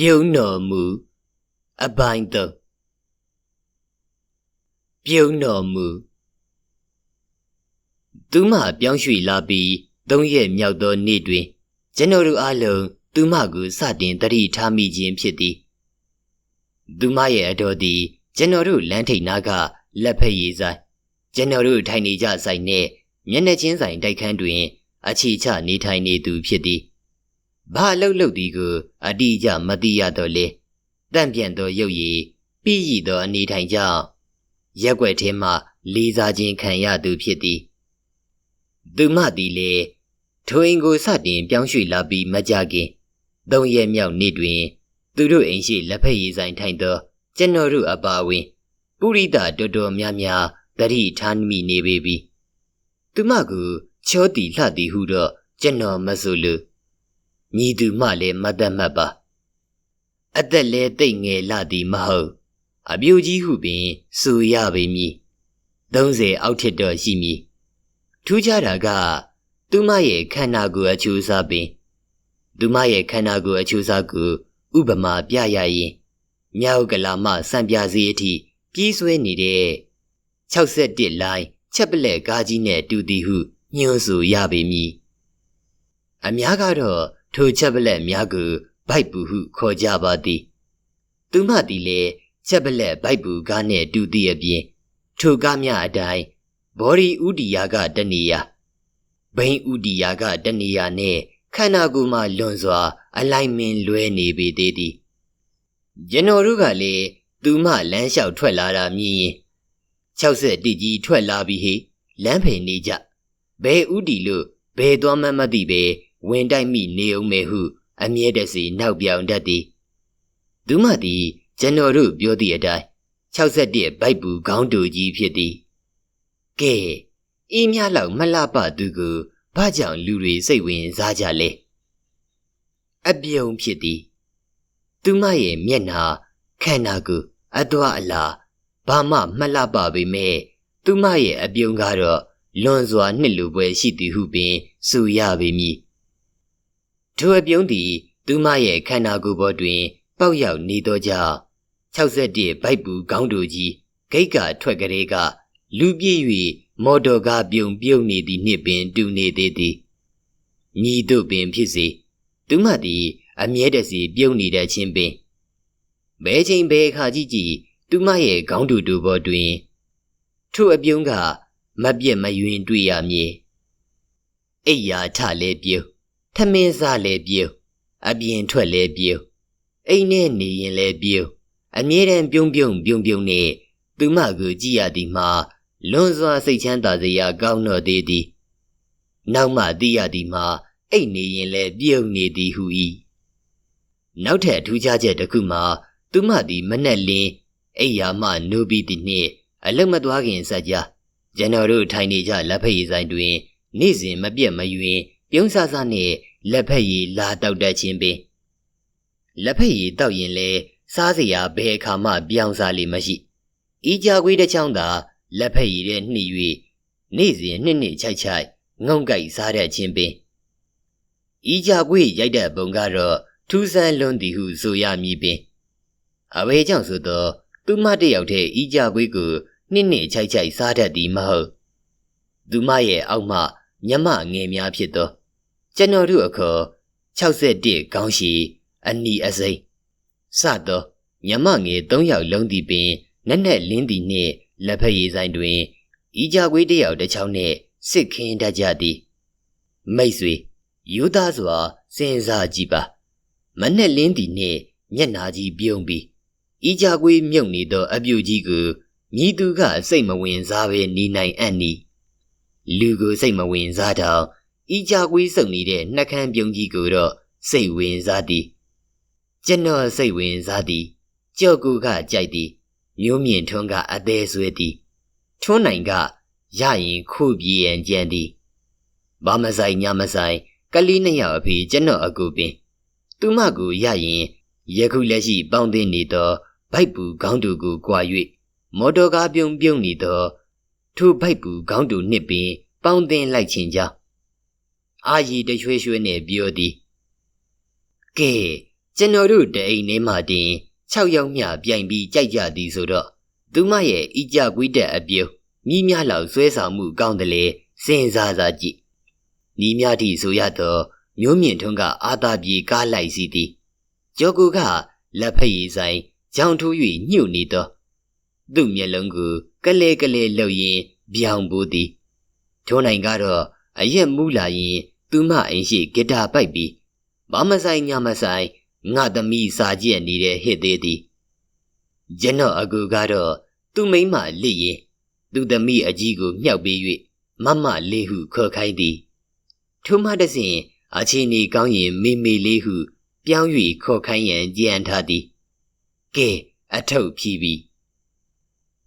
ပြုံးတော်မူအပိုင်းသုံးပြုံးတော်မူသူမပြောင်းရွှေ့လာပြီးသုံးရက်မြောက်သောနေ့တွင်ကျွန်တော်တို့အားလုံးသူမကိုစတင်တတိထားမိခြင်းဖြစ်သည်သူမရဲ့အတော်သည်ကျွန်တော်တို့လမ်းထိပ်နားကလက်ဖက်ရည်ဆိုင်ကျွန်တော်တို့ထိုင်နေကြဆိုင်နှင့်မျက်နှာချင်းဆိုင်တိုက်ခန်းတွင် အခြေချနေထိုင်နေသူဖြစ်သည် ဘာလှုပ်လှုပ်သည်ကိုအတိအကျမသိရတော့လေတန့်ပြန့်သောရုပ်ရည်ပြီးရည်သောအနေထိုင်ကြောင့်ရက်ွက်ထဲမှလေးစားခြင်းခံရသူဖြစ်သည်သူမသည်လေထိုအိမ်ကိုစတင်ပြောင်းရွှေ့လာပြီးမကြခင်သုံးရက်မြောက်နေ့တွင် သူတို့အိမ်ရှိလက်ဖက်ရည်ဆိုင်ထိုင်သောကျွန်တော်တို့အပါအဝင်ပုရိသတော်တော်များများတတိထားမိနေပေပြီသူမကချောတီလှသည်ဟုတော့ကျွန်တော်မဆိုလို့ ညီသူမှလည်းမတ်သက်မှတ်ပါအသက်လဲတိတ်ငယ်လာသည်မဟုတ်အပြိုကြီးဟုပင်ဆိုရပေမည်30အောက်ထစ်တော့ရှိမည်ထူးခြားတာက သူမရဲ့ခန္ဓာကိုယ်အချိုးအစားပင်သူမရဲ့ခန္ဓာကိုယ်အချိုးအစားကိုဥပမာပြရရင်မြောက်ကလာမှစံပြစီအထိပြီးဆွဲနေတဲ့61လိုင်းချက်ပလက်ကားကြီးနဲ့တူသည်ဟုညွှန်းဆိုရပေမည်အများကတော့ ထိုချက်ပလက်များကိုဘိုက်ပူဟုခေါ်ကြပါသည်သူမသည်လည်းချက်ပလက်ဘိုက်ပူကားနှင့်တူသည့်အပြင်ထိုကားများအတိုင်းဘော်ဒီဥတီယာကတနေရာဘိန်းဥတီယာကတနေရာနှင့်ခန္ဓာကိုယ်မှလွန်စွာ အလိုက်မင်းလွဲနေပေသေးသည်ကျွန်တော်တို့ကလည်းသူမလမ်းလျှောက်ထွက်လာတာမြင်ရင်60တိကြီးထွက်လာပြီဟိလမ်းဖယ်နေကြဘယ်ဥတီလို့ဘယ်သွားမှမသိပဲ ဝင်တိုက်မိနေုံမဲဟု အမြဲတစေနောက်ပြောင်တတ်သည်သူမသည်ကျွန်တော်တို့ပြောသည့်အတိုင်း61ဘိုက်ပူခေါင်းတူကြီးဖြစ်သည်ကဲအေးများလောက်မလှပသူကိုဘာကြောင့်လူတွေစိတ်ဝင်စားကြလဲအပြုံဖြစ်သည်သူမရဲ့မျက်နှာခန္ဓာကိုယ်အသွာအလာဘာမှမလှပပေမဲ့သူမရဲ့အပြုံကတော့လွန်စွာနှစ်လူပွဲရှိသည်ဟုပင်ဆိုရပေမည် ထိုအပြုံးသည် သူမရဲ့ခန္ဓာကိုယ်ပေါ်တွင် ပေါက်ရောက်နေသောကြောင့်61ဘိုက်ပူခေါင်းတို့ကြီးဂိတ်ကထွက်ကလေးကလူပြည့်၍မော်တော်ကားပြုံပြုံနေသည်နှင့်ပင်တူနေသေးသည်ညီတို့ပင်ဖြစ်စေသူမသည်အမြဲတစေပြုံနေတဲ့ချင်းပင်ဘဲချိန်ဘဲခါကြည့်ကြည့်သူမရဲ့ခေါင်းတူတူပေါ်တွင်ထို့အပြုံးကမပြက်မယွင်တွေ့ရမည်အိယာထလဲပြုံး ထမင်းစားလဲပြုံးအပြင်ထွက်လဲပြုံးအိမ်နဲ့နေရင်လဲပြုံးအမြဲတမ်းပြုံးပြုံးပြုံးပြုံးနဲ့သူမကိုကြည့်ရသည်မှာလွန်စွာစိတ်ချမ်းသာစရာကောင်းတော့သေးသည်နောက်မှသိရသည်မှာအိတ်နေရင်လဲပြုံးနေသည်ဟု၏နောက်ထပ်ထူးခြားချက်တစ်ခုမှာသူမသည်မနဲ့လင်းအိယာမှနိုးပြီးသည်နှင့်အလုတ်မသွားခင်စကြကျွန်တော်တို့ထိုင်နေကြလက်ဖက်ရည်ဆိုင်တွင် နေ့စဉ်မပြတ်မယွင် ပြုံးဆဆနှင့် လက်ဖက်ရည်လာတောက်တတ်ခြင်းပင်လက်ဖက်ရည်တောက်ရင်လဲစားစရာဘယ်အခါမှပြောင်းစားလိမ့်မရှိဤကြခွေးတစ်ချောင်းသာလက်ဖက်ရည်တဲ့နှိ၍နေ့စဉ်နှစ်နှစ်ချိုက်ချိုက်ငုံကြိုက်စားတဲ့ခြင်းပင်ဤကြခွေးရိုက်တဲ့ပုံကတော့ထူးဆန်းလွန်းသည်ဟုဆိုရမည်ပင်အဝေးကြောင့်ဆိုတော့သူမတယောက်တည်းဤကြခွေးကိုနှစ်နှစ်ချိုက်ချိုက်စားတတ်သည်မဟုတ်သူမရဲ့အောက်မှညမငယ်များဖြစ်သော ကျွန်တော်တို့အခါ61ခေါင်းရှိ အနီအစိမ်းစသောညမငယ်၃ယောက်လုံးသည်ပင်နက်နက်လင်းသည်နှင့်လက်ဖက်ရည်ဆိုင်တွင်ဤကြခွေးတယောက်တစ်ချောင်းနှင့်စစ်ခင်းတတ်ကြသည် မိတ်ဆွေယူသားစွာစဉ်းစားကြည့်ပါမနဲ့လင်းသည်နှင့်မျက်နာကြီးပြုံးပြီးဤကြခွေးမြုပ်နေသော အပြူကြီးကိုမြည်သူကစိတ်မဝင်စားဘဲနေနိုင်အံ့နီလူကိုစိတ်မဝင်စားတော့ ဤကြကွေးစုံနေတဲ့နှက်ခမ်းပြုံးကြီးကိုတော့စိတ်ဝင်စားသည်ကျွန်တော်စိတ်ဝင်စားသည်ကြော့ကူကကြိုက်သည်မျိုးမြင့်ထွန်းကအသေးဆွဲသည်ထွန်းနိုင်ကရရင်ခုပြေးရန်ကြံသည်ဘာမဆိုင်ညမဆိုင် ကလေးနှစ်ယောက်အဖေကျွန်တော်အကူပင် သူမကိုရရင်ယခုလက်ရှိပေါင်းသိနေသောဗိုက်ပူခေါင်းတူကိုကြွာ၍မော်တော်ကားပြုံပြုံနေသောထိုဗိုက်ပူခေါင်းတူနှစ်ပင် ပေါင်းသိလိုက်ခြင်းကြောင့် အာရီတရွှေရွှေနဲ့ပြောသည်ကဲကျွန်တော်တို့တအိမ်ထဲမှာတင်6ယောက်မျှပြိုင်ပြီးကြိုက်ကြသည်ဆိုတော့သူမရဲ့ဤကြကွေးတဲ့အပြုံးမိများလောက်ဆွဲဆောင်မှုကောင်းတယ်လေစဉ်းစားစားကြည့်နီးများသည့်ဆိုရတော့မျိုးမြင့်ထွန်းကအာသာပြေကားလိုက်စီသည်ကျော်ကူကလက်ဖက်ရည်ဆိုင်ကြောင်ထိုး၍ညှို့နေသောသူ့မျက်လုံးကိုကလဲကလဲလှုပ်ရင်းပြောင်ပိုးသည်ထိုးနိုင်ကတော့ အရက်မူးလာရင်သူမအိမ်ရှိဂီတာပိုက်ပြီးဘာမဆိုင်ညမဆိုင်ငါသမီးစာကြည့်နေတဲ့ဟစ်သေးသည်ကျွန်တော်အကူကတော့သူ့မိန်းမလစ်ရင်သူ့သမီးအကြီးကိုမြှောက်ပေး၍မမလေးဟုခေါ်ခိုင်းသည်ထိုမှတစဉ်အချင်းဤကောင်းရင်မေမေလေးဟုပြောင်း၍ခေါ်ခိုင်းရန်ကြံထားသည်ကဲအထုပ်ဖြီးပြီး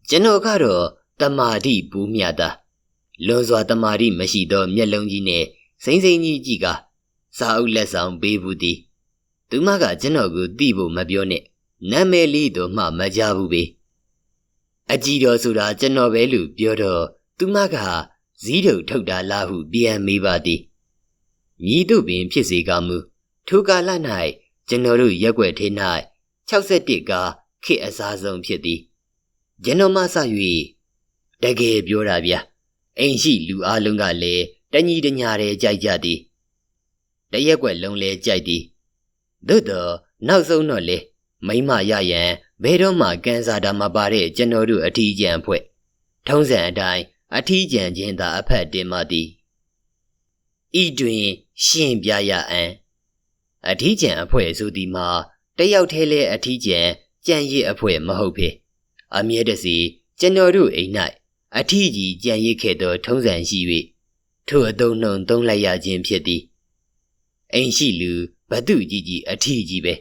ကျွန်တော်ကတော့တမာတိပူးမြတာ လွန်စွာတမာတိမရှိသောမျက်လုံးကြီးနဲ့စိမ့်စိမ့်ကြီးကြည့်ကစာအုပ်လက်ဆောင်ပေးဘူးသည်သူမကကျွန်တော်ကိုသိဖို့မပြောနဲ့နာမည်လေးတော့မှမကြဘူးပဲအကြည့်တော်ဆိုတာကျွန်တော်ပဲလို့ပြောတော့သူမကဇီးတုပ်ထုတ်တာလားဟုပြန်မေးပါသည်မြည်တို့ပင်ဖြစ်စေကမူထိုကာလ၌ကျွန်တော်တို့ရက်ွက်ထဲ၌61ကခေတ်အစားဆုံးဖြစ်သည်ကျွန်တော်မှစ၍တကယ်ပြောတာဗျာ အိမ်ရှိလူအလုံးကလည်းတညီတညာတဲ့ကြိုက်ကြသည်တရက်ွက်လုံးလဲကြိုက်သည်သို့တော့နောက်ဆုံးတော့လေမိမရရန်ဘယ်တော့မှကန်စာတာမပါတဲ့ကျွန်တော်တို့အထီးကျန်ဖွဲ့ထုံးစံအတိုင်းအထီးကျန်ခြင်းသာအဖက်တင်မှသည်ဤတွင် ရှင်းပြရအံ့အထီးကျန်အဖွဲ့ဆိုသည်မှာတယောက်တည်းလဲအထီးကျန်ကြံရစ်အဖွဲ့မဟုတ်ပေအမြဲတစေကျွန်တော်တို့အိမ်၌ အထီးကြီးကြံရစ်ခဲ့သောထုံးစံရှိ၍ထိုအတုံနှုံသုံးလိုက်ရခြင်းဖြစ်သည်အိမ်ရှိလူဘသူကြီးကြီးအထီးကြီးပဲ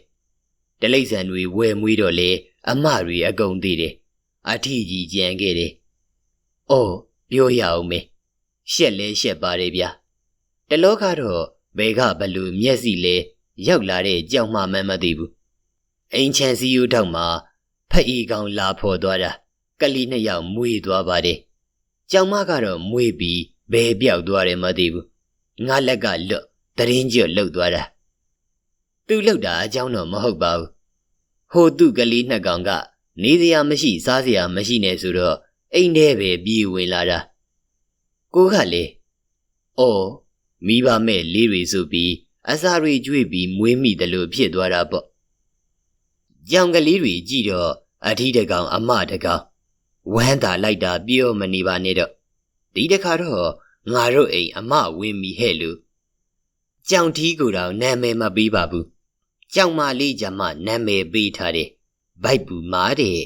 တလိမ့်ဆန်တွေဝယ်မွေးတော့လေအမတွေအကုန်သေးတယ်အထီးကြီးကြံခဲ့တယ်။အော်ပြောရအောင်မေရှက်လဲရှက်ပါတယ်ဗျာတလောကတော့ဘယ်ကဘလူမျက်စိလဲရောက်လာတဲ့ကြောက်မှမှန်းမသိဘူးအိမ်ချန်စီယူထောက်မှာဖက်ဤကောင်လာဖော်သွားတာ ကလေးနှစ်ယောက်မွေးသွားပါတယ်ကြောင်မကတော့မွေးပြီးဘယ်ပြောက်သွားတယ်မသိဘူးငါလက်ကလွတ်တရင်ကျွတ်လှုပ်သွားတာသူလှုပ်တာအကြောင်းတော့မဟုတ်ပါဘူးဟိုသူ့ကလေးနှစ်ကောင်ကနေစရာမရှိစားစရာမရှိနေဆိုတော့အိမ်ထဲပဲပြေးဝင်လာတာကိုကလေအော်မိဘမဲ့လေးတွေဆိုပြီးအစာတွေကျွေးပြီးမွေးမိတယ်လို့ဖြစ်သွားတာပေါ့ကြောင်ကလေးတွေကြည့်တော့အထီးတကောင်အမတကောင် ဝမ်းသာလိုက်တာပြောမနေပါနဲ့တော့ဒီတခါတော့ငါတို့အိမ်အမဝင်းမိဟဲ့လို့ကြောင်ထီးကိုတော့နာမည်မပေးပါဘူးကြောင်မလေးကြမှာနာမည်ပေးထားတယ်ဘိုက်ပူမာတဲ့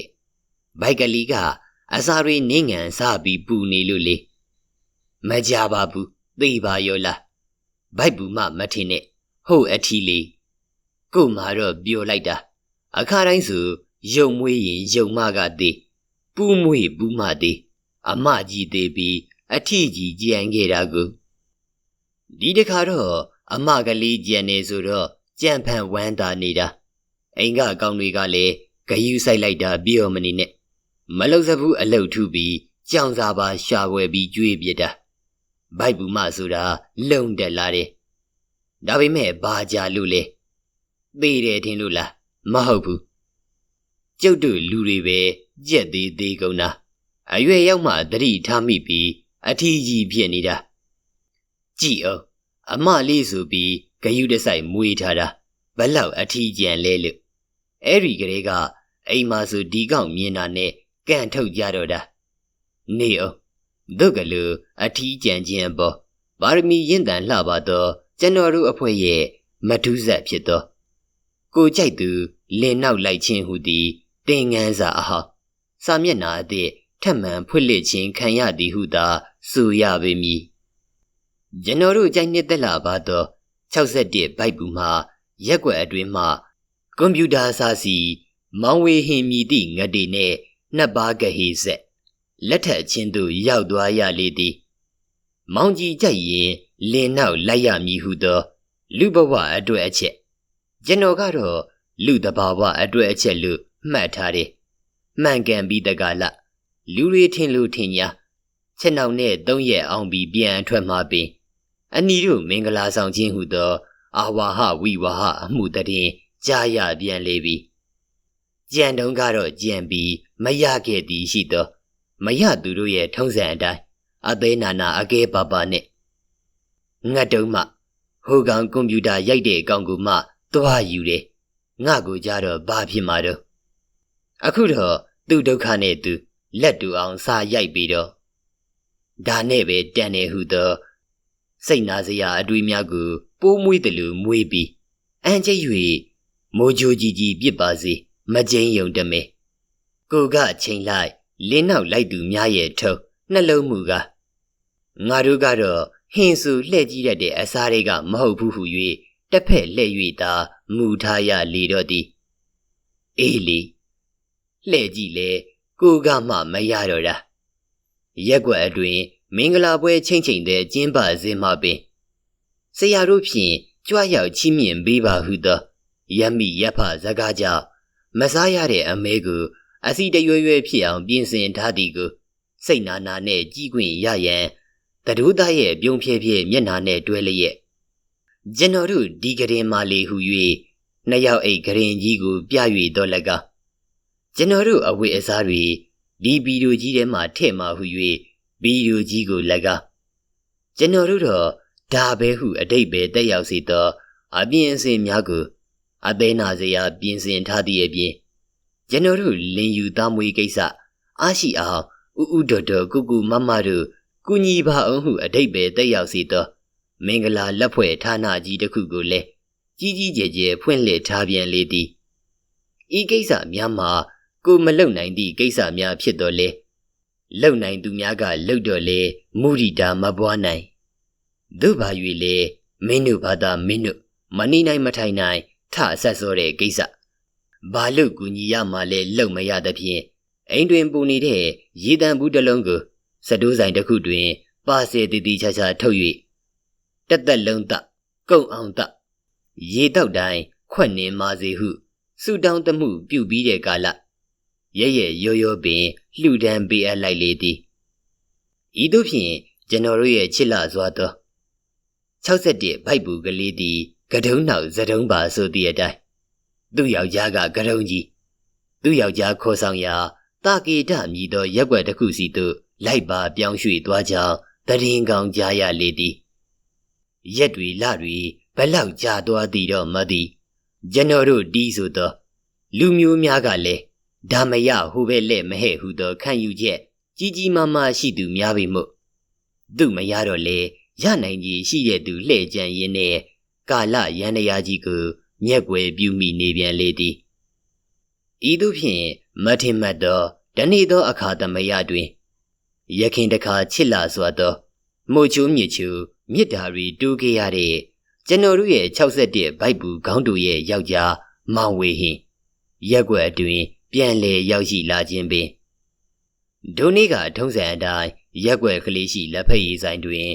ဘိုက်ကလေးကအစာတွေနင်းငံစားပြီးပူနေလို့လေမကြပါဘူးသိပါရောလားဘိုက်ဘူးမှမထင်နဲ့ဟုတ်အထီလေးကို့မှာတော့ပြောလိုက်တာအခါတိုင်းဆိုယုံမွေးရင်ယုံမကသေး ပူးမွေးပူးမသေးအမကြီးသေးပြီးအထီကြီးကြံခဲ့တာကိုဒီတခါတော့အမကလေးကြံနေဆိုတော့ကြံဖန်ဝမ်းသာနေတာအိမ်ကကောင်တွေကလည်းဂယုဆိုင်လိုက်တာပြောမနေနဲ့မလုံစဘူးအလုတ်ထုပြီးကြောင်စာပါရှာွယ်ပြီးကြွေးပြတာဘိုက်ဘူးမဆိုတာလုံတက်လာတယ်ဒါပေမဲ့ဘာကြလို့လဲသေတယ်ထင်လို့လားမဟုတ်ဘူးကျုပ်တို့လူတွေပဲ ကြက်သေးသေးကုန်တာအရွယ်ရောက်မှတတိထားမိပြီးအထီးကြီးဖြစ်နေတာကြည့်အောင်အမလေးဆိုပြီးဂယုတဆိုင်မွေးထားတာဘလောက်အထီးကျန်လဲလို့အဲ့ဒီကလေးကအိမ်မှာဆိုဒီကောင်မြင်တာနဲ့ကန့်ထုတ်ကြတော့တာနေအောင်ဒုက္ကလူအထီးကြံခြင်းပေါ်ပါရမီရင့်တန်လှပါတော့ကျွန်တော်တို့အဖွဲ့ရဲ့မထူးဆက်ဖြစ်သောကိုကြိုက်သူလင်နောက်လိုက်ခြင်းဟူသည်တင်ငန်းစာအဟောင်း စာမျက်နာအသည့်ထက်မှန်ဖွင့်လှစ်ခြင်းခံရသည်ဟုသာဆိုရပေမည်ကျွန်တော်တို့ကြိုက်နှစ်သက်လာပါတော့61ဘိုက်ပူမှာရက်ွက်အတွင်းမှာကွန်ပျူတာစာစီမောင်ဝေဟင်မြည်သည့်ငတေနှင့်နှစ်ပါးကဟေဆက်လက်ထက်ချင်းသို့ရောက်သွားရလေသည်မောင်ကြီးကြိုက်ရင်လင်နောက်လိုက်ရမည်ဟုသော လူဘဝအတွက်အချက်ကျွန်တော်ကတော့လူတဘာဝအတွက်အချက်လို့မှတ်ထားတယ် မှန်ကန်ပြီးတကလလူတွေထင်လို့ထင်ညာချက်နောက်နဲ့သုံးရက်အောင်ပြီးပြန်ထွက်မှပင်အနီတို့မင်္ဂလာဆောင်ခြင်းဟုသော အာဝါဟဝိဝါဟအမှုတည်ကြားရပြန်လေပြီကြံတုံးကတော့ကြံပြီးမရခဲ့သည်ရှိသောမရသူတို့ရဲ့ထုံးစံအတိုင်းအသေးနာနာအကဲပါပါနဲ့ငတ်တုံးမှဟိုကောင်ကွန်ပျူတာရိုက်တဲ့အကောင်ကမှသွားယူတယ်ငါကိုကြတော့ဘာဖြစ်မှာတော့ အခုတော့သူ့ဒုက္ခနဲ့သူလက်တူအောင်စာရိုက်ပြီးတော့ဒါနဲ့ပဲတန်နေဟုသောစိတ်နာစရာအတွေးများကိုပိုးမွေးတယ်လို့မွေးပြီးအန်ကျိတ်၍မိုးကြိုးကြီးကြီးပြစ်ပါစေမကျင်းယုံတမဲကိုကချိန်လိုက်လင်းနောက်လိုက်သူများရဲ့ထုံနှလုံးမူကငါတို့ကတော့ဟင်းစုလှဲ့ကြည့်တတ်တဲ့အစားတွေကမဟုတ်ဘူးဟု၍တစ်ဖက်လှဲ့၍သာမူထားရလေတော့သည်အေးလေ လှဲ့ကြည့်လေကိုကမှမရတော့တာရက်ွက်အတွင် မင်္ဂလာပွဲချင်းချင်းတဲ့ကျင်းပစေမှပင်ဆရာတို့ဖြင့်ကြွရောက်ချီးမြှင့်ပေးပါဟုသောရမိရဖဇကားကြောင့်မစားရတဲ့အမဲကိုအစီတရွရွဖြစ်အောင်ပြင်ဆင်ထားသည်ကိုစိတ်နာနာနဲ့ကြီးခွင့်ရရန်တဒုသားရဲ့ပြုံးဖြဲဖြဲမျက်နာနဲ့တွဲလျက်ကျွန်တော်တို့ဒီကရင်မာလီဟု၍နှစ်ယောက်အိတ်ကရင်ကြီးကိုပြ၍တော့လကကျွ န်တော်တို့အဝိအစားတွေဒီဗီဒီယိုကြီးထဲမှာထည့်မှာဟု၍ဗီဒီယိုကြီးကိုလကကျွန်တော်တို့တော့ဒါပဲဟုအတိတ်ပဲတက်ရောက်စေသောအပြင်အစင်များကိုအသေးနာစရာပြင်ဆင်ထားသည့်အပြင်ကျွန်တော်တို့လင်ယူသားမွေးကိစ္စအားရှိအောင်ဥဥတော်တော်ကုကုမမတို့ကုညီပါအောင်ဟုအတိတ်ပဲတက်ရောက်စေသောမင်္ဂလာလက်ဖွဲ့ဌာနကြီးတစ်ခုကိုလည်းကြီးကြီးကျယ်ကျယ်ဖွင့်လှစ်ထားပြန်လေသည်ဤကိစ္စများမှာ ကိုမလုံနိုင်သည့်ကိစ္စများဖြစ်တော်လဲလုံနိုင်သူများကလုံတော့လေမုရိတာမပွားနိုင်တို့ပါ၍လေမင်းတို့ဘာသာမင်းတို့မနေနိုင်မထိုင်နိုင်ထအဆက်စောတဲ့ကိစ္စဘာလို့ကူညီရမှလဲလုံမရသဖြင့်အိမ်တွင်ပူနေတဲ့ရေတံဘူးတစ်လုံးကိုစတိုးဆိုင်တစ်ခုတွင် ပါစေတီတီချာချာထုတ်၍တက်တက်လုံးတကုံအောင်တရေတောက်တိုင်းခွက်နေမာစေဟုစူတောင်းတမှုပြုပြီးတဲ့ကာလ ရဲရဲရောရောပင်လှူဒန်းပေးအပ်လိုက်လေသည်ဤသို့ဖြင့်ကျွန်တော်တို့ရဲ့ချစ်လာစွာသော61ဘိုက်ပူကလေးသည်ကတုံးနောက်ဇတုံးပါဆိုသည့်အတိုင်းသူ့ယောက်ျားကကတုံးကြီးသူ့ယောက်ျားခေါ်ဆောင်ရာတာကေတမြည်သောရက်ွက်တစ်ခုစီသို့လိုက်ပါပြောင်းရွှေ့သွားကြောင်းတရင်ကောင်ကြားရလေသည်ရက်တွေလတွေဘလောက်ကြာသွားသည်တော့မသိကျွန်တော်တို့တီးဆိုသောလူမျိုးများကလည်း ဒါမရဟိုပဲလက်မဟဲ့ဟုသောခံယူချက် ကြီးကြီးမားမားရှိသူများပေမို့သူမရတော့လေရနိုင်ကြီးရှိတဲ့သူလှဲ့ကြံရင်းနဲ့ကာလရန်ရကြီးကိုမျက်ွယ်ပြူမိနေပြန်လေသည်ဤသို့ဖြင့်မထင်မှတ်သောတနေ့သောအခါသမယတွင်ရခင်တခါချစ်လာစွာသောမို့ချိုးမြစ်ချူမြစ်တာရီတူးခဲ့ရတဲ့ကျွန်တော်တို့ရဲ့61ဘိုက်ဘူးခေါင်းတူရဲ့ယောက်ျားမောင်ဝေဟင်ရက်ွက်အတွင် ပြန်လေရောက်ရှိလာခြင်းပင်ဒိုနေ့ကထုံးစံအတိုင်းရက်ွက်ကလေးရှိလက်ဖက်ရည်ဆိုင်တွင်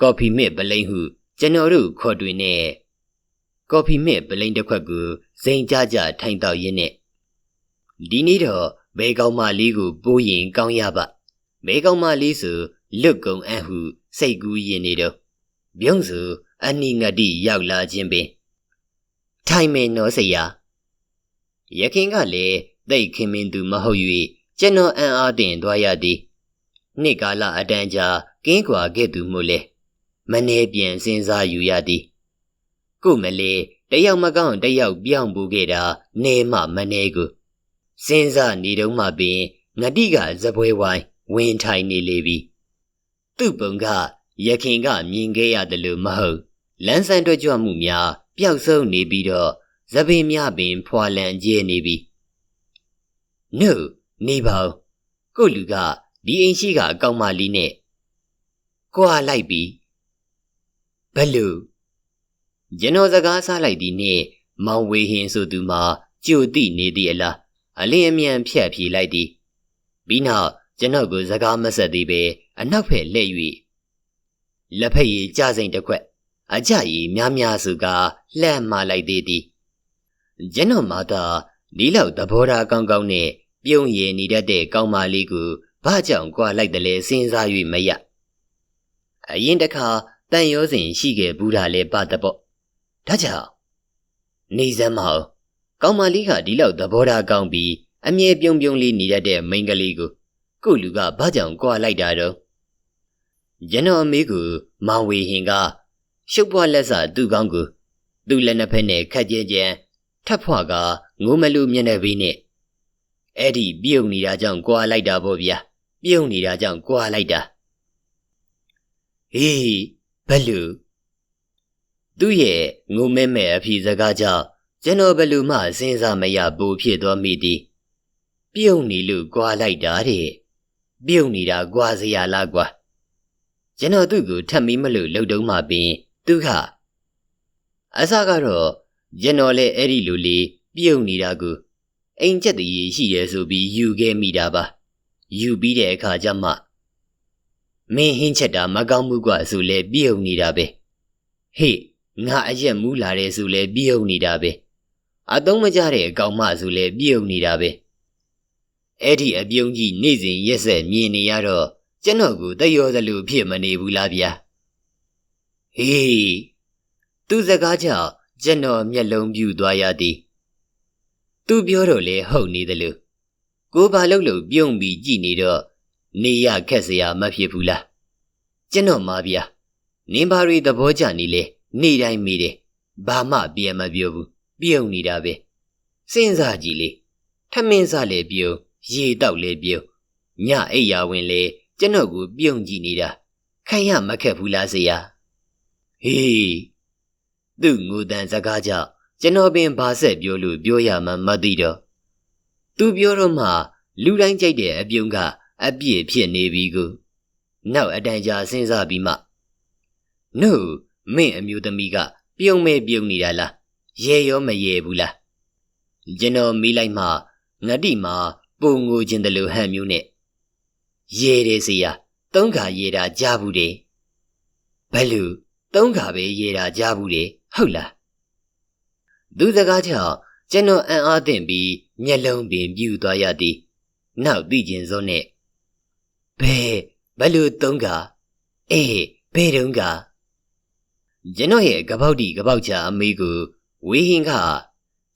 ကော်ဖီမစ်ပလိန်ဟုကျွန်တော်တို့ခေါ်တွင်နဲ့ကော်ဖီမစ်ပလိန်တစ်ခွက်ကိုစိန်ကြကြထိုင်တော့ရင်းနဲ့ဒီနေ့တော့ဘဲကောင်းမလေးကိုပိုးရင်ကောင်းရပါဘဲကောင်းမလေးဆိုလွတ်ကုံအံ့ဟုစိတ်ကူးရင်နေတော့ပြုံးစုအနိငတိရောက်လာခြင်းပင်ထိုင်မယ်နော်ဆရာရခင်ကလည်း သိတ်ခင်မင်းသူမဟုတ်၍ကျွန်တော်အံ့အားတင်သွားရသည်နှစ်ကာလအတန်းကြာကင်းကွာခဲ့သူမို့လဲမနေပြန်စဉ်းစားယူရသည်ကိုမလေးတယောက်မကောင်းတယောက်ပြောင်းပူခဲ့တာနေမှမနေကိုစဉ်းစားနေတော့မှပင်ငတိကဇပွဲဝိုင်းဝင်ထိုင်နေလေပြီသူ့ပုံကရခင်ကမြင်ခဲ့ရတယ်လို့မဟုတ်လန်းဆန်းတွကြွမှုများပျောက်ဆုံးနေပြီးတော့သပင်များပင်ဖွာလန်ကျဲနေပြီ နုနေပါဦးကိုလူကဒီအိမ်ရှိကအကောင်မလေးနဲ့ကွာလိုက်ပြီဘလူကျွန်တော်စကားစားလိုက်သည်နှင့်မောင်ဝေဟင်ဆိုသူမှာကြိုတိနေသည်အလားအလင်းအမြန်ဖြတ်ပြေးလိုက်သည်ပြီးနောက်ကျွန်တော်ကိုစကားမဆက်သေးပဲအနောက်ဖက်လှည့်၍လက်ဖက်ရည်ကြစိမ့်တစ်ခွက်အကြရည်များများစုကလှမ်းမလိုက်သေးသည်ကျွန်တော်မှသာဒီလောက်သဘောထားကောင်းကောင်းနဲ့ ပြုံးရည်နေတတ်တဲ့ကောင်းမလေးကိုဘာကြောင့်ကြွားလိုက်တယ်လဲစဉ်းစား၍မရအရင်တခါတန်ရောစဉ်ရှိခဲ့ဘူးတာလဲပါတပေါ့ဒါကြောင့်နေစမ်းမအောင်ကောင်မလေးကဒီလောက်သဘောထားကောင်းပြီးအမြဲပြုံးပြုံးလေးနေရတဲ့မိန်းကလေးကိုကို့လူကဘာကြောင့်ကြွာလိုက်တာတော့ကျွန်တော်အမေကမောင်ဝေဟင်ကရှုပ်ပွားလက်စသူ့ကောင်းကိုသူ့လက်နှစ်ဖက်နဲ့ခက်ကြဲကြဲထပ်ဖွာကငိုးမလူမျက်နှာပေးနဲ့ အဲ့ဒီပြုံနေတာကြောင့်ကြွာလိုက်တာပေါ့ဗျာပြုံနေတာကြောင့်ကြွာလိုက်တာဟေးဘလူသူ့ရဲ့ငိုမဲမဲအဖြေစကားကြောင့်ကျွန်တော်ဘလူမှစဉ်းစားမရဘူးဖြစ်သွားမိသည်ပြုံနေလို့ကြွာလိုက်တာတဲ့ပြုံနေတာကြွာစရာလားကွာကျွန်တော်သူ့ကိုထပ်မီးမလို့လှုပ်တုံးမှပင်သူကအစကတော့ကျွန်တော်လည်းအဲ့ဒီလိုလေးပြုံနေတာကို အိမ်ချက်တရေရှိရဲဆိုပြီးယူခဲ့မိတာပါယူပြီးတဲ့အခါကျမှမင်းဟင်းချက်တာမကောင်းဘူးကွာဆိုလဲပြုံနေတာပဲဟေ့ငါအရက်မူးလာတယ်ဆိုလဲပြုံနေတာပဲအတုံးမကြတဲ့အကောင်မဆိုလဲပြုံနေတာပဲအဲ့ဒီအပြုံးကြီးနေ့စဉ်ရက်ဆက်မြင်နေရတော့ကျွန်တော်ကိုတယောသလိုဖြစ်မနေဘူးလားဗျာဟေးသူစကားကြောင့်ကျွန်တော်မျက်လုံးပြူသွားရသည် သူပြောတော့လေဟုတ်နေတယ်လို့ကိုဘာလို့လို့ပြုံးပြီးကြည်နေတော့နေရခက်စရာမဖြစ်ဘူးလားကျွန်တော်မှာဗျာနင်ဘာတွေသဘောကျနေလဲနေ့တိုင်းမိတယ်ဘာမှပြန်မပြောဘူးပြုံးနေတာပဲစဉ်းစားကြည့်လေထမင်းစားလေပြုံးရေတောက်လေပြုံးညအိယာဝင်လေကျွန်တော်ကိုပြုံးကြည့်နေတာခံရမခက်ဘူးလားဆရာဟေးသူ့ငိုတန်စကားကြောင့် ကျွန်တော်ပင်ဘာဆက်ပြောလို့ပြောရမှမသိတော့သူပြောတော့မှလူတိုင်းကြိုက်တဲ့အပြုံးကအပြည့်ဖြစ်နေပြီကိုနောက်အတန်ကြာစဉ်းစားပြီးမှနှုတ်မင်းအမျိုးသမီးကပြုံးမဲပြုံးနေတာလားရဲရောမရဲဘူးလားကျွန်တော်မိလိုက်မှငတိမှာပုံငိုခြင်းတလူဟန်မျိုးနဲ့ရဲတယ်စီယာသုံးခါရဲတာကြားဘူးတယ်ဘယ်လူသုံးခါပဲရဲတာကြားဘူးတယ်ဟုတ်လား သူစကားကြောင့်ကျွန်တော်အံ့အားသင့်ပြီးမျက်လုံးပင်ပြူသွားရသည်နောက်သိကျင်စုံနဲ့ဘယ်ဘယ်လိုသုံးခါအေးဘယ်တုန်းကကျွန်တော်ရဲ့ကပောက်တီကပောက်ချအမေကိုဝေဟင်က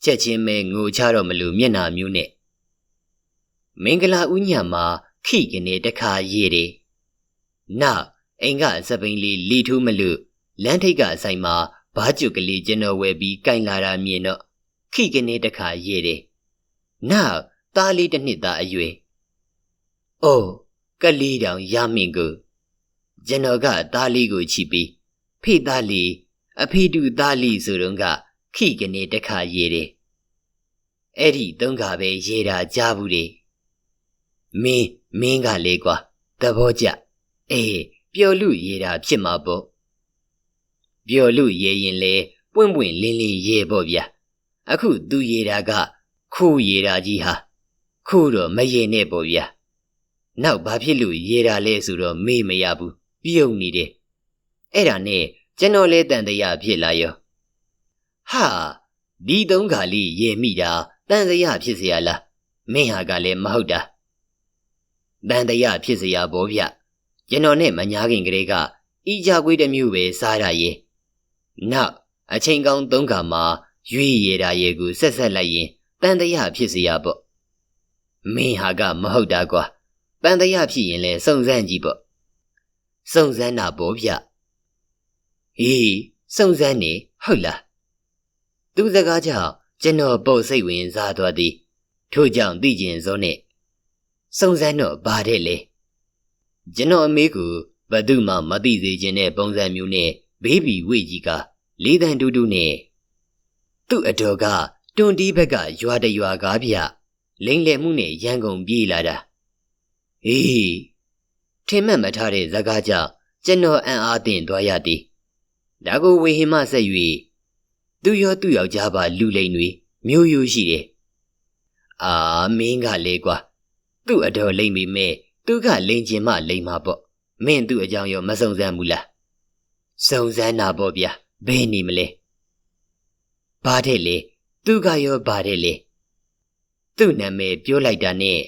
ချက်ချင်းပဲငိုချတော့မလို့မျက်နာမျိုးနဲ့မင်္ဂလာဥညမှာခိကနေတခါရေးတယ်။နောက်အိမ်ကစပိန်လေးလီထူးမလို့လမ်းထိပ်ကအဆိုင်မှာ ဘားကျွတ်ကလေးကျွန်တော်ဝယ်ပြီးကင်လာတာမြင်တော့ခိကနေတခါရေးတယ်။နောက်သားလေးတစ်နှစ်သားအရွယ်။အိုးကလေးတောင်ရမင်ကိုကျွန်တော်ကသားလေးကိုချီပြီးဖေသားလေးအဖေတူသားလေးဆိုတော့ကခိကနေတခါရေးတယ်။အဲ့ဒီသုံးခါပဲရေးတာကြားဘူးတယ်။မင်းမင်းကလေကွာသဘောကျအေးပျော်လူရေးတာဖြစ်မှာပေါ့ ပျော်လူရေးရင်လေပွင့်ပွင့်လင်းလင်းရေးပေါ့ဗျာအခုသူရေးတာကခိုးရေးတာကြီးဟာခိုးတော့မရေးနဲ့ပေါ့ဗျာနောက်ဘာဖြစ်လို့ရေးတာလဲဆိုတော့မေ့မရဘူးပြုံနေတယ်အဲ့ဒါနဲ့ကျွန်တော်လဲတန်တရားဖြစ်လာရောဟာဒီသုံးခါလေးရေမိတာတန်တရားဖြစ်เสียလားမင်းဟာကလည်းမဟုတ်တာတန်တရားဖြစ်เสียဘောဗျကျွန်တော်နဲ့မညာခင်ကလေးကဤကြကွေးတစ်မျိုးပဲစားရရဲ့ နောက်အချိန်ကောင်းသုံးခါမှာရွေရတာရေကိုဆက်ဆက်လိုက်ရင်တန်တရာဖြစ်စရာပေါ့မင်းဟာကမဟုတ်တာကွာတန်တရာဖြစ်ရင်လဲစုံစမ်းကြည့်ပေါ့စုံစမ်းတာပေါ့ဗျအေးစုံစမ်းနေဟုတ်လားသူစကားကြောင့်ကျွန်တော်ပုံစိတ်ဝင်စားသွားသည်ထို့ကြောင့်သိကျင်စုံနဲ့စုံစမ်းတော့ဘာတဲ့လဲကျွန်တော်အမေကိုဘသူမှမသိစေခြင်းတဲ့ပုံစံမျိုးနဲ့ ဘေးဘီဝေကြီးကလေးတန်တူတူနဲ့သူ့အတော်ကတွန်တီးဘက်ကရွာတရွာကားပြလိမ့်လေမှုနဲ့ရန်ကုန်ပြေးလာတာဟေးထင်မှတ်မထားတဲ့ဇကားကြောင့်ကျွန်တော်အံ့အားသင့်သွားရသည်ဒါကိုဝေဟင်မဆက်၍သူရောသူ့ယောက်ျားပါလူလိန်တွေမျိုးရိုးရှိတယ်အာမင်းကလေကွာသူ့အတော်လိမ့်မိမဲ့သူကလိန်ကျင်မှလိန်မှာပေါ့မင်းသူ့အကြောင်းရောမစုံစမ်းဘူးလား စုံစမ်းတာပေါ့ဗျာဘယ်နေမလဲဘာတဲ့လေသူကရောဘာတဲ့လေသူ့နာမည်ပြောလိုက်တာနဲ့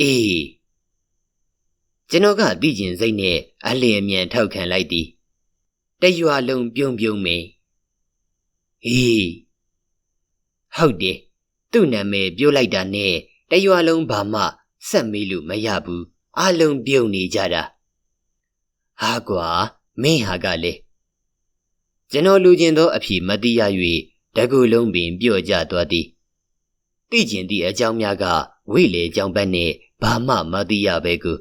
အေးကျွန်တော်ကသိကျင်စိတ်နဲ့အလျင်အမြန်ထောက်ခံလိုက်သည်တရွာလုံးပြုံးပြုံးမေဟေးဟဟုတ်တယ်သူ့နာမည်ပြောလိုက်တာနဲ့တရွာလုံးဘာမှဆက်မေးလို့မရဘူးအလုံးပြုံနေကြတာဟာကွာ မင်းဟာကလေကျွန်တော်လူကျင်သောအဖြစ်မတိရ၍တကူလုံးပင်ပြော့ကျသွားသည်သိကျင်သည့်အကြောင်းများကဝိလေကြောင့်ဘက်နဲ့ဘာမှမသိရပဲကူ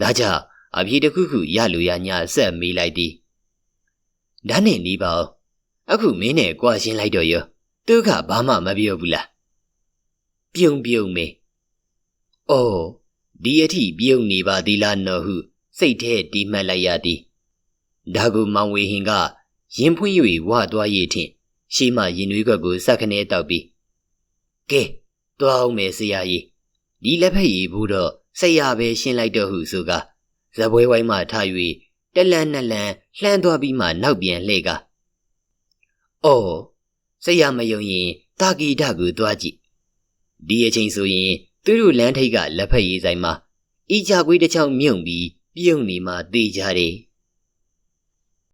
ဒါကြောင့်အဖြစ်တစ်ခုခုရလူရညာဆက်မေးလိုက်သည်ဒါနဲ့နီးပါဦးအခုမင်းနဲ့ကြွားရှင်းလိုက်တော့ရောသူကဘာမှမပြောဘူးလားပြုံပြုံမေ။အော်ဒီအထိပြုံနေပါသေးလားနော်ဟုစိတ်ထဲတီးမှတ်လိုက်ရသည်။ ဒါကူမောင်ဝေဟင်ကရင်ဖွင့်၍ဝါသွားရည်ထင်ရှေးမှရင်နွေးခွက်ကိုစက်ခနဲတောက်ပြီးကဲသွားအောင်မယ်ဆရာကြီးဒီလက်ဖက်ရည်ဘူးတော့ဆရာပဲရှင်းလိုက်တော့ဟုဆိုကဇပွဲဝိုင်းမှထား၍တလန်နလန်လှမ်းသွားပြီးမှနောက်ပြန်လှည့်ကအော်ဆရာမယုံရင်တာဂီတကိုသွားကြည့်ဒီအချိန်ဆိုရင်သူတို့လမ်းထိပ်ကလက်ဖက်ရည်ဆိုင်မှာအီချာကွေးတစ်ချောင်းမြုံပြီးပြုံနေမှတေးကြတယ်